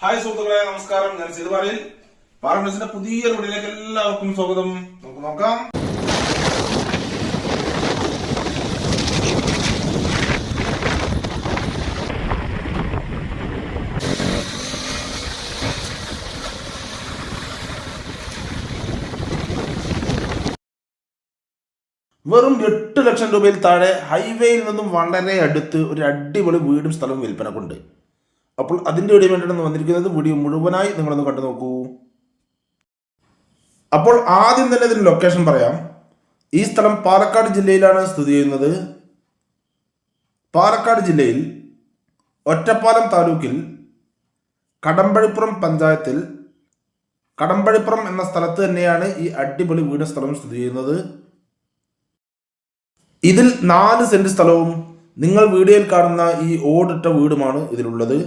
Hi സുഹൃത്തുക്കളെ നമസ്കാരം. ഞാൻ സിതുപാലിൽ പാർലമെന്റ്സിന്റെ പുതിയ വീഡിയോയിലേക്ക് എല്ലാവർക്കും സ്വാഗതം. നമുക്ക് നോക്കാം. വെറും എട്ട് ലക്ഷം രൂപയിൽ താഴെ ഹൈവേയിൽ നിന്നും വളരെ അടുത്ത് ഒരു അടിപൊളി വീടും സ്ഥലവും വിൽപ്പനക്കുണ്ട്. അപ്പോൾ അതിന്റെ വീഡിയോ വേണ്ടിയിട്ടാണ് വന്നിരിക്കുന്നത്. വീഡിയോ മുഴുവനായി നിങ്ങളൊന്ന് കണ്ടു നോക്കൂ. അപ്പോൾ ആദ്യം തന്നെ ഇതിന് ലൊക്കേഷൻ പറയാം. ഈ സ്ഥലം പാലക്കാട് ജില്ലയിലാണ് സ്ഥിതി ചെയ്യുന്നത്. പാലക്കാട് ജില്ലയിൽ ഒറ്റപ്പാലം താലൂക്കിൽ കടമ്പഴിപ്പുറം പഞ്ചായത്തിൽ കടമ്പഴിപ്പുറം എന്ന സ്ഥലത്ത് തന്നെയാണ് ഈ അടിപൊളി വീട് സ്ഥലം സ്ഥിതി ചെയ്യുന്നത്. ഇതിൽ നാല് സെന്റ് സ്ഥലവും നിങ്ങൾ വീഡിയോയിൽ കാണുന്ന ഈ ഓടിട്ട വീടുമാണ് ഇതിലുള്ളത്.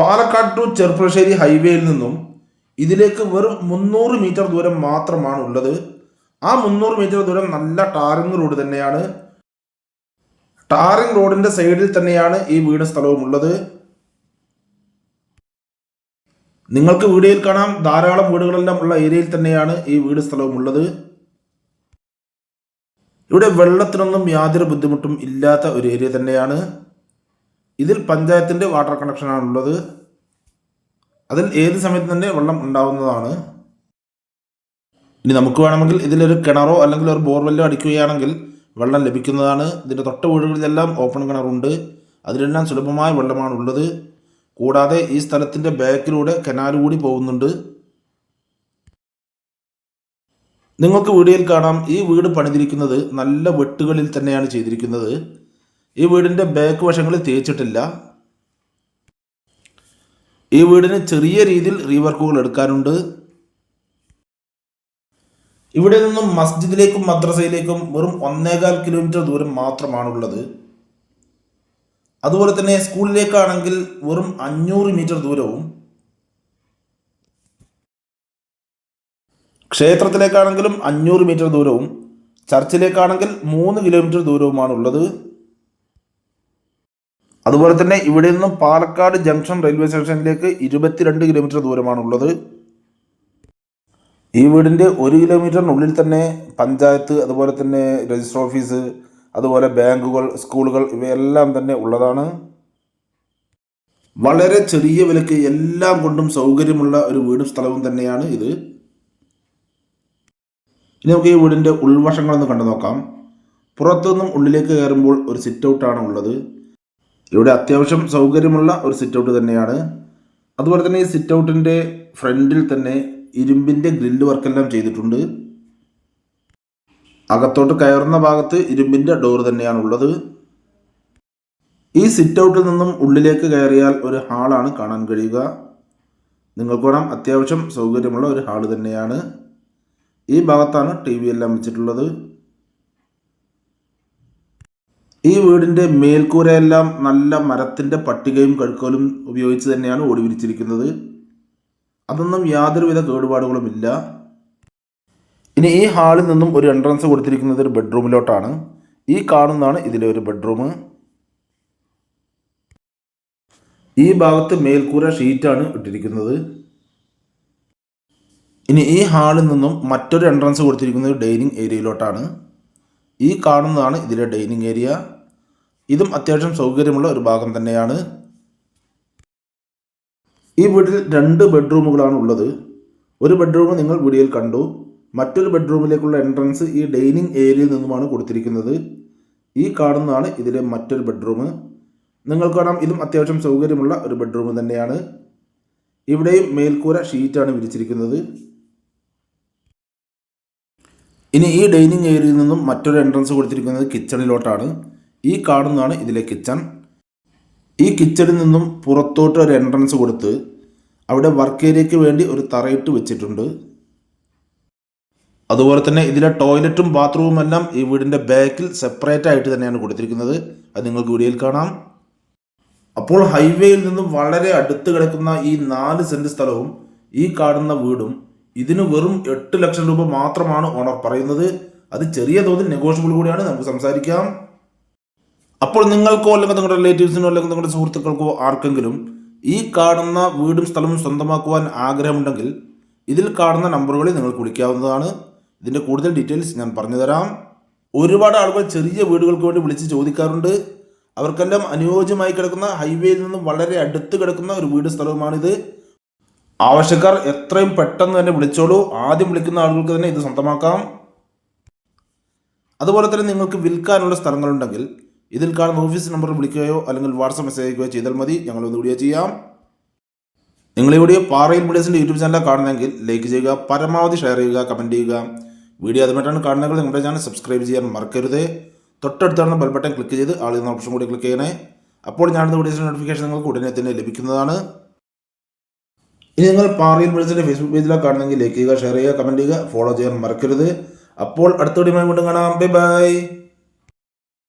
പാലക്കാട് ടു ചെർപ്പുളശ്ശേരി ഹൈവേയിൽ നിന്നും ഇതിലേക്ക് വെറും മുന്നൂറ് മീറ്റർ ദൂരം മാത്രമാണ് ഉള്ളത്. ആ മുന്നൂറ് മീറ്റർ ദൂരം നല്ല ടാറിംഗ് റോഡ് തന്നെയാണ്. ടാറിംഗ് റോഡിന്റെ സൈഡിൽ തന്നെയാണ് ഈ വീട് സ്ഥലവും ഉള്ളത്. നിങ്ങൾക്ക് വീഡിയോയിൽ കാണാം. ധാരാളം വീടുകളെല്ലാം ഉള്ള ഏരിയയിൽ തന്നെയാണ് ഈ വീട് സ്ഥലവും ഉള്ളത്. ഇവിടെ വെള്ളത്തിനൊന്നും യാതൊരു ബുദ്ധിമുട്ടും ഇല്ലാത്ത ഒരു ഏരിയ തന്നെയാണ്. ഇതിൽ പഞ്ചായത്തിന്റെ വാട്ടർ കണക്ഷനാണ് ഉള്ളത് അതിൽ ഏത് സമയത്ത് തന്നെ വെള്ളം ഉണ്ടാവുന്നതാണ്? ഇനി നമുക്ക് വേണമെങ്കിൽ ഇതിലൊരു കിണറോ അല്ലെങ്കിൽ ഒരു ബോർവെല്ലോ അടിക്കുകയാണെങ്കിൽ വെള്ളം ലഭിക്കുന്നതാണ്. ഇതിന്റെ തൊട്ട വീടുകളിലെല്ലാം ഓപ്പൺ കിണറുണ്ട്. അതിലെല്ലാം സുലഭമായ വെള്ളമാണ് ഉള്ളത് കൂടാതെ ഈ സ്ഥലത്തിന്റെ ബാക്കിലൂടെ കനാൽ കൂടി പോകുന്നുണ്ട്. നിങ്ങൾക്ക് വീഡിയോയിൽ കാണാം. ഈ വീട് പണിതിരിക്കുന്നത് നല്ല വെട്ടുകളിൽ തന്നെയാണ് ചെയ്തിരിക്കുന്നത്. ഈ വീടിന്റെ ബാക്ക് വശങ്ങളിൽ തേച്ചിട്ടില്ല. ഈ വീടിന് ചെറിയ രീതിയിൽ റീവർക്കുകൾ എടുക്കാനുണ്ട്. ഇവിടെ നിന്നും മസ്ജിദിലേക്കും മദ്രസയിലേക്കും വെറും ഒന്നേകാൽ കിലോമീറ്റർ ദൂരം മാത്രമാണുള്ളത്. അതുപോലെ തന്നെ സ്കൂളിലേക്കാണെങ്കിൽ വെറും അഞ്ഞൂറ് മീറ്റർ ദൂരവും. ക്ഷേത്രത്തിലേക്കാണെങ്കിലും അഞ്ഞൂറ് മീറ്റർ ദൂരവും. ചർച്ചിലേക്കാണെങ്കിൽ മൂന്ന് കിലോമീറ്റർ ദൂരവുമാണ് ഉള്ളത് അതുപോലെ തന്നെ ഇവിടെ നിന്നും പാലക്കാട് ജംഗ്ഷൻ റെയിൽവേ സ്റ്റേഷനിലേക്ക് ഇരുപത്തിരണ്ട് കിലോമീറ്റർ ദൂരമാണുള്ളത്. ഈ വീടിന്റെ ഒരു കിലോമീറ്ററിനുള്ളിൽ തന്നെ പഞ്ചായത്ത് അതുപോലെ തന്നെ രജിസ്റ്റർ ഓഫീസ് അതുപോലെ ബാങ്കുകൾ സ്കൂളുകൾ ഇവയെല്ലാം തന്നെ ഉള്ളതാണ്. വളരെ ചെറിയ വിലക്ക് എല്ലാം കൊണ്ടും സൗകര്യമുള്ള ഒരു വീടും സ്ഥലവും തന്നെയാണ് ഇത്. ഇനി നമുക്ക് ഈ വീടിന്റെ ഉൾവശങ്ങളൊന്ന് കണ്ടു നോക്കാം പുറത്തുനിന്നും ഉള്ളിലേക്ക് കയറുമ്പോൾ ഒരു സിറ്റ് ഔട്ടാണ് ഉള്ളത്. ഇവിടെ അത്യാവശ്യം സൗകര്യമുള്ള ഒരു സിറ്റ് ഔട്ട് തന്നെയാണ്. അതുപോലെ തന്നെ ഈ സിറ്റ് ഔട്ടിന്റെ ഫ്രണ്ടിൽ തന്നെ ഇരുമ്പിന്റെ ഗ്രില്ല് വർക്കെല്ലാം ചെയ്തിട്ടുണ്ട്. അകത്തോട്ട് കയറുന്ന ഭാഗത്ത് ഇരുമ്പിന്റെ ഡോർ തന്നെയാണ് ഉള്ളത് ഈ സിറ്റ് ഔട്ടിൽ നിന്നും ഉള്ളിലേക്ക് കയറിയാൽ ഒരു ഹാളാണ് കാണാൻ കഴിയുക. നിങ്ങൾക്ക് വേണം അത്യാവശ്യം സൗകര്യമുള്ള ഒരു ഹാൾ തന്നെയാണ്. ഈ ഭാഗത്താണ് ടി എല്ലാം വെച്ചിട്ടുള്ളത്. ഈ വീടിന്റെ മേൽക്കൂരയെല്ലാം നല്ല മരത്തിന്റെ പട്ടികയും കഴുക്കോലും ഉപയോഗിച്ച് തന്നെയാണ് ഓടി വിരിച്ചിരിക്കുന്നത്. അതൊന്നും യാതൊരുവിധ കേടുപാടുകളുമില്ല ഇനി ഈ ഹാളിൽ നിന്നും ഒരു എൻട്രൻസ് കൊടുത്തിരിക്കുന്നത് ഒരു ബെഡ്റൂമിലോട്ടാണ്. ഈ കാണുന്നതാണ് ഇതിലെ ഒരു ബെഡ്റൂം. ഈ ഭാഗത്ത് മേൽക്കൂര ഷീറ്റാണ് ഇട്ടിരിക്കുന്നത്. ഇനി ഈ ഹാളിൽ നിന്നും മറ്റൊരു എൻട്രൻസ് കൊടുത്തിരിക്കുന്നത് ഡൈനിങ് ഏരിയയിലോട്ടാണ്. ഈ കാണുന്നതാണ് ഇതിലെ ഡൈനിങ് ഏരിയ. ഇതും അത്യാവശ്യം സൗകര്യമുള്ള ഒരു ഭാഗം തന്നെയാണ്. ഈ വീട്ടിൽ രണ്ട് ബെഡ്റൂമുകളാണ് ഉള്ളത്. ഒരു ബെഡ്റൂം നിങ്ങൾ വീഡിയോയിൽ കണ്ടു. മറ്റൊരു ബെഡ്റൂമിലേക്കുള്ള എൻട്രൻസ് ഈ ഡൈനിങ് ഏരിയയിൽ നിന്നുമാണ് കൊടുത്തിരിക്കുന്നത്. ഈ കാണുന്നതാണ് ഇതിലെ മറ്റൊരു ബെഡ്റൂം നിങ്ങൾ കാണാം ഇതും അത്യാവശ്യം സൗകര്യമുള്ള ഒരു ബെഡ്റൂം തന്നെയാണ്. ഇവിടെയും മേൽക്കൂര ഷീറ്റാണ് വിരിച്ചിരിക്കുന്നത്. ഇനി ഈ ഡൈനിങ് ഏരിയയിൽ നിന്നും മറ്റൊരു എൻട്രൻസ് കൊടുത്തിരിക്കുന്നത് കിച്ചണിലോട്ടാണ്. ഈ കാണുന്നതാണ് ഇതിലെ കിച്ചൺ ഈ കിച്ചണിൽ നിന്നും പുറത്തോട്ട് ഒരു എൻട്രൻസ് കൊടുത്ത് അവിടെ വർക്ക് ഏരിയയ്ക്ക് വേണ്ടി ഒരു തറയിട്ട് വെച്ചിട്ടുണ്ട്. അതുപോലെ തന്നെ ഇതിലെ ടോയ്ലറ്റും ബാത്റൂമും എല്ലാം ഈ വീടിന്റെ ബാക്കിൽ സെപ്പറേറ്റ് ആയിട്ട് തന്നെയാണ് കൊടുത്തിരിക്കുന്നത്. അത് നിങ്ങൾക്ക് വീഡിയോയിൽ കാണാം. അപ്പോൾ ഹൈവേയിൽ നിന്നും വളരെ അടുത്ത് കിടക്കുന്ന ഈ നാല് സെന്റ് സ്ഥലവും ഈ കാണുന്ന വീടും ഇതിന് വെറും എട്ട് ലക്ഷം രൂപ മാത്രമാണ് ഓണർ പറയുന്നത്. അത് ചെറിയ തോതിൽ നെഗോഷ്യബിൾ കൂടിയാണ്. നമുക്ക് സംസാരിക്കാം. അപ്പോൾ നിങ്ങൾക്കോ അല്ലെങ്കിൽ നിങ്ങളുടെ റിലേറ്റീവ്സിനോ അല്ലെങ്കിൽ നിങ്ങളുടെ സുഹൃത്തുക്കൾക്കോ ആർക്കെങ്കിലും ഈ കാണുന്ന വീടും സ്ഥലവും സ്വന്തമാക്കുവാൻ ആഗ്രഹമുണ്ടെങ്കിൽ ഇതിൽ കാണുന്ന നമ്പറുകളിൽ നിങ്ങൾക്ക് വിളിക്കാവുന്നതാണ്. ഇതിന്റെ കൂടുതൽ ഡീറ്റെയിൽസ് ഞാൻ പറഞ്ഞുതരാം ഒരുപാട് ആളുകൾ ചെറിയ വീടുകൾക്ക് വേണ്ടി വിളിച്ച് ചോദിക്കാറുണ്ട്. അവർക്കെല്ലാം അനുയോജ്യമായി കിടക്കുന്ന ഹൈവേയിൽ നിന്നും വളരെ അടുത്ത് കിടക്കുന്ന ഒരു വീട് സ്ഥലവുമാണിത്. ആവശ്യക്കാർ എത്രയും പെട്ടെന്ന് തന്നെ വിളിച്ചോളൂ. ആദ്യം വിളിക്കുന്ന ആളുകൾക്ക് തന്നെ ഇത് സ്വന്തമാക്കാം. അതുപോലെ തന്നെ നിങ്ങൾക്ക് വിൽക്കാനുള്ള സ്ഥലങ്ങളുണ്ടെങ്കിൽ ഇതിൽ കാണുന്ന ഓഫീസ് നമ്പർ വിളിക്കുകയോ അല്ലെങ്കിൽ വാട്സപ്പ് മെസ്സേജ് അയക്കുകയോ ചെയ്താൽ മതി. ഞങ്ങൾ ഒന്ന് വീഡിയോ ചെയ്യാം. നിങ്ങൾ ഈ വീഡിയോ പാറയിൽ വീഡിയോസിന്റെ യൂട്യൂബ് ചാനൽ കാണുന്നെങ്കിൽ ലൈക്ക് ചെയ്യുക പരമാവധി ഷെയർ ചെയ്യുക കമന്റ് ചെയ്യുക. വീഡിയോ അതുമായിട്ടാണ് കാണുന്നതെങ്കിൽ നിങ്ങളുടെ ചാനൽ സബ്സ്ക്രൈബ് ചെയ്യാൻ മറക്കരുത്. തൊട്ടടുത്താണ് ബെൽ ബട്ടൺ ക്ലിക്ക് ചെയ്ത് ആളുന്ന ഓപ്ഷൻ കൂടി ക്ലിക്ക് ചെയ്യണേ. അപ്പോൾ ഞാനിന്ന് വീഡിയോസിന്റെ നോട്ടിഫിക്കേഷൻ നിങ്ങൾക്ക് ഉടനെ തന്നെ ലഭിക്കുന്നതാണ്. ഇനി നിങ്ങൾ പാറിയൻ ബ്രിഡ്സിന്റെ ഫേസ്ബുക്ക് പേജിലാണ് കാണുന്നെങ്കിൽ ലൈക്ക് ചെയ്യുക ഷെയർ ചെയ്യുക കമന്റ് ചെയ്യുക ഫോളോ ചെയ്യാൻ മറക്കരുത്. അപ്പോൾ അടുത്ത വീഡിയോ വീണ്ടും കാണാം. Bye bye